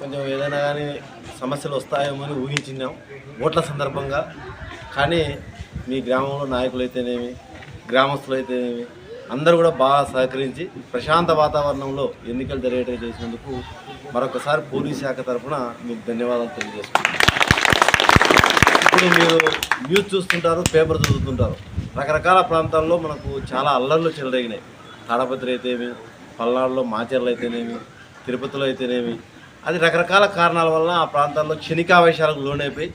కొంచెం ఏదైనా కానీ సమస్యలు వస్తాయేమో అని ఊహించినాం. ఓట్ల సందర్భంగా. కానీ మీ గ్రామంలో నాయకులు అయితేనేమి గ్రామస్తులు అయితేనేమి అందరూ కూడా బాగా సహకరించి ప్రశాంత వాతావరణంలో ఎన్నికలు జరిగేటట్టు చేసినందుకు మరొకసారి పోలీస్ శాఖ తరఫున మీకు ధన్యవాదాలు తెలియజేస్తున్నాను ఇప్పుడు మీరు న్యూస్ చూస్తుంటారు పేపర్ చదువుతుంటారు. రకరకాల ప్రాంతాల్లో మనకు చాలా అల్లర్లు చెలరేగినాయి. తాడపత్రి అయితేనేమి పల్నాడులో మాచర్లు అయితేనేమి తిరుపతిలో అయితేనేమి అది రకరకాల కారణాల వల్ల ఆ ప్రాంతాల్లో క్షణికావేశాలకు లోనైపోయి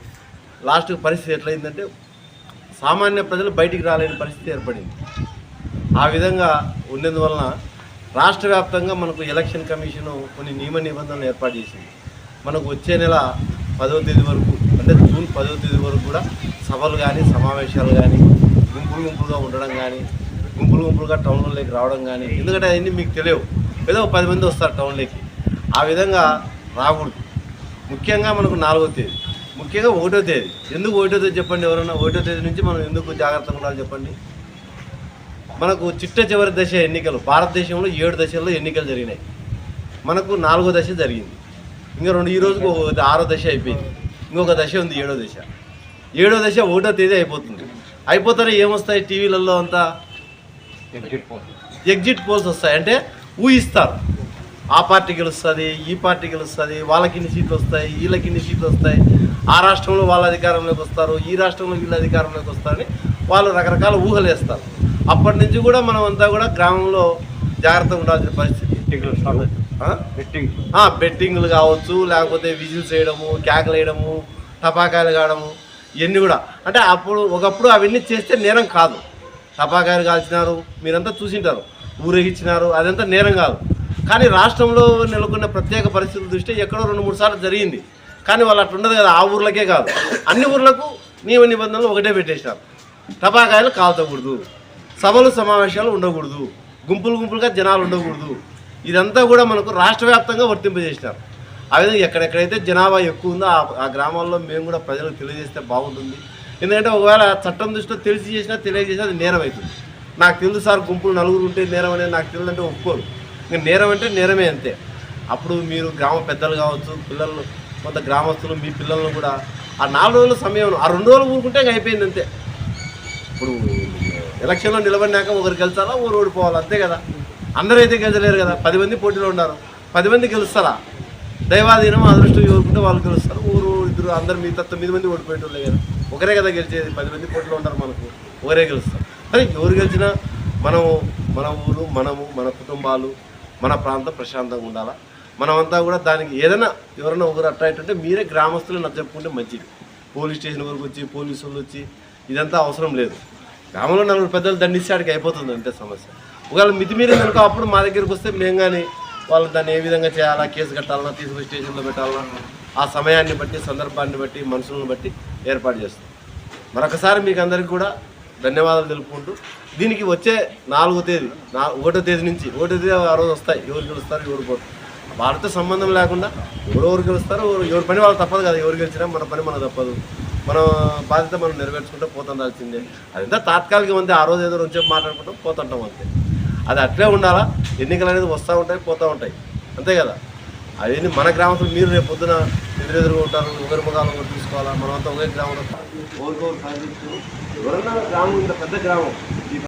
లాస్ట్ పరిస్థితి ఎట్లయిందంటే సామాన్య ప్రజలు బయటికి రాలేని పరిస్థితి ఏర్పడింది. ఆ విధంగా ఉన్నందువలన రాష్ట్ర వ్యాప్తంగా మనకు ఎలక్షన్ కమిషన్ కొన్ని నియమ నిబంధనలు ఏర్పాటు చేసింది. మనకు వచ్చే నెల పదో తేదీ వరకు అంటే జూన్ పదో తేదీ వరకు కూడా సభలు కానీ సమావేశాలు కానీ గుంపులు గుంపులుగా ఉండడం కానీ గుంపులు గుంపులుగా టౌన్లోకి రావడం కానీ ఎందుకంటే అవన్నీ మీకు తెలియవు. ఏదో పది మంది వస్తారు టౌన్లోకి. ఆ విధంగా రాకూడదు. ముఖ్యంగా మనకు నాలుగో తేదీ. ముఖ్యంగా ఒకటో తేదీ. ఎందుకు ఒకటో తేదీ చెప్పండి ఎవరన్నా? ఒకటో తేదీ నుంచి మనం ఎందుకు జాగ్రత్తగా ఉండాలి చెప్పండి? మనకు చిట్ట చివరి దశ ఎన్నికలు. భారతదేశంలో ఏడు దశల్లో ఎన్నికలు జరిగినాయి. మనకు నాలుగో దశ జరిగింది. ఇంకా రెండు ఈ రోజుకు ఆరో దశ అయిపోయింది. ఇంకొక దశ ఉంది ఏడో దశ. ఏడో దశ ఒకటో తేదీ అయిపోతుంది. అయిపోతానే ఏమొస్తాయి టీవీలలో అంతా? ఎగ్జిట్ పోల్స్ వస్తాయి. అంటే ఊహిస్తారు. ఆ పార్టీ గెలుస్తుంది ఈ పార్టీ గెలుస్తుంది వాళ్ళకి ఇన్ని సీట్లు వస్తాయి వీళ్ళకి ఇన్ని సీట్లు వస్తాయి. ఆ రాష్ట్రంలో వాళ్ళ అధికారంలోకి వస్తారు ఈ రాష్ట్రంలో వీళ్ళ అధికారంలోకి వస్తారని వాళ్ళు రకరకాల ఊహలు వేస్తారు. అప్పటి నుంచి కూడా మనం అంతా కూడా గ్రామంలో జాగ్రత్తగా ఉండాల్సిన పరిస్థితి? ఆ, బెట్టింగ్లు కావచ్చు లేకపోతే విజిల్స్ వేయడము కేకలు వేయడము టపాకాయలు కావడము ఇవన్నీ కూడా. అంటే అప్పుడు ఒకప్పుడు అవన్నీ చేస్తే నేరం కాదు. టపాకాయలు కాల్చినారు మీరంతా చూసింటారు. ఊరేగించినారు అదంతా నేరం కాదు. కానీ రాష్ట్రంలో నెలకొన్న ప్రత్యేక పరిస్థితుల దృష్ట్యా ఎక్కడో రెండు మూడు సార్లు జరిగింది. కానీ వాళ్ళు అట్లా ఉండదు కదా ఆ ఊర్లకే కాదు. అన్ని ఊర్లకు నియమ నిబంధనలు ఒకటే పెట్టేసినారు. టపాకాయలు కాల్చకూడదు. సభలు సమావేశాలు ఉండకూడదు. గుంపులు గుంపులుగా జనాలు ఉండకూడదు. ఇదంతా కూడా మనకు రాష్ట్ర వ్యాప్తంగా వర్తింపజేసినారు. ఆ విధంగా ఎక్కడెక్కడైతే జనాభా ఎక్కువ ఉందో ఆ- గ్రామాల్లో మేము కూడా ప్రజలకు తెలియజేస్తే బాగుంటుంది. ఎందుకంటే ఒకవేళ చట్టం దృష్టిలో తెలిసి చేసినా తెలియజేసినా అది నేరం అవుతుంది నాకు తెలుసు సార్ గుంపులు నలుగురు ఉంటే నేరం అనేది నాకు తెలియదంటే ఒప్పుకోరు. ఇంకా నేరం అంటే నేరమే అంతే. అప్పుడు మీరు గ్రామ పెద్దలు కావచ్చు పిల్లలు కొంత గ్రామస్తులు మీ పిల్లలను కూడా ఆ నాలుగు రోజుల సమయం ఆ రెండు రోజులు ఊరుకుంటే ఇంకా అయిపోయింది అంతే. ఇప్పుడు ఎలక్షన్లో నిలబడినాక ఒకరు గెలిచాలా ఊరు ఓడిపోవాలి అంతే కదా. అందరూ అయితే గెలిచలేరు కదా. పది మంది పోటీలో ఉన్నారు. పది మంది గెలుస్తారా? దైవాధీనం అదృష్టం ఎవరుకుంటే వాళ్ళు గెలుస్తారు. ఊరు ఇద్దరు అందరు మిగతా తొమ్మిది మంది ఓడిపోయేటోళ్ళే కదా. ఒకరే కదా గెలిచేది. పది మంది పోటీలో ఉంటారు మనకు. ఒకరే గెలుస్తారు. కానీ ఎవరు గెలిచినా మనము మన ఊరు మనము మన కుటుంబాలు మన ప్రాంతం ప్రశాంతంగా ఉండాలా? మనమంతా కూడా దానికి ఏదైనా ఎవరైనా ఒకరు అట్రాక్ట్ మీరే గ్రామస్తులు నాకు చెప్పుకుంటే మంచిది. పోలీస్ స్టేషన్ వరకు వచ్చి పోలీసు వాళ్ళు వచ్చి ఇదంతా అవసరం లేదు. గ్రామంలో నలుగురు పెద్దలు దండిస్తే ఆడికి అయిపోతుంది అంతే సమస్య. ఒకవేళ మితిమీరి కనుక అప్పుడు మా దగ్గరికి వస్తే మేము కానీ వాళ్ళు దాన్ని ఏ విధంగా చేయాలా కేసు కట్టాలన్నా తీసుకుని స్టేషన్లో పెట్టాలన్నా ఆ సమయాన్ని బట్టి సందర్భాన్ని బట్టి మనుషులను బట్టి ఏర్పాటు చేస్తాం. మరొకసారి మీకు అందరికీ కూడా ధన్యవాదాలు తెలుపుకుంటూ దీనికి వచ్చే నాలుగో తేదీ నా ఒకటో తేదీ నుంచి ఒకటో తేదీ ఆ రోజు వస్తాయి ఎవరు గెలుస్తారు ఎవరు పోతారు వారితో సంబంధం లేకుండా ఎవరెవరు గెలుస్తారో ఎవరు- ఎవరి పని వాళ్ళు తప్పదు కదా ఎవరు గెలిచినా మన పని మనకు తప్పదు. మన బాధ్యత మనం నెరవేర్చుకుంటూ పోతుండాల్సిందే అదంతా తాత్కాలికం అంతే ఆ రోజు ఏదో రోజు మాట్లాడుకుంటాం పోతుంటాం అంతే. అది అట్లే ఉండాలా? ఎన్నికలు అనేది వస్తూ ఉంటాయి పోతూ ఉంటాయి. అంతే కదా? అవన్నీ మన గ్రామంలో మీరు రేపు పొద్దున ఎదురెదురుగా ఉంటారు ఒకరి ముఖాలు ఒకరు తీసుకోవాలా మనమంతా ఒకే గ్రామంలో ఎవరికొకరు సాధించు. ఎవరన్నా గ్రామం ఇంత పెద్ద గ్రామం.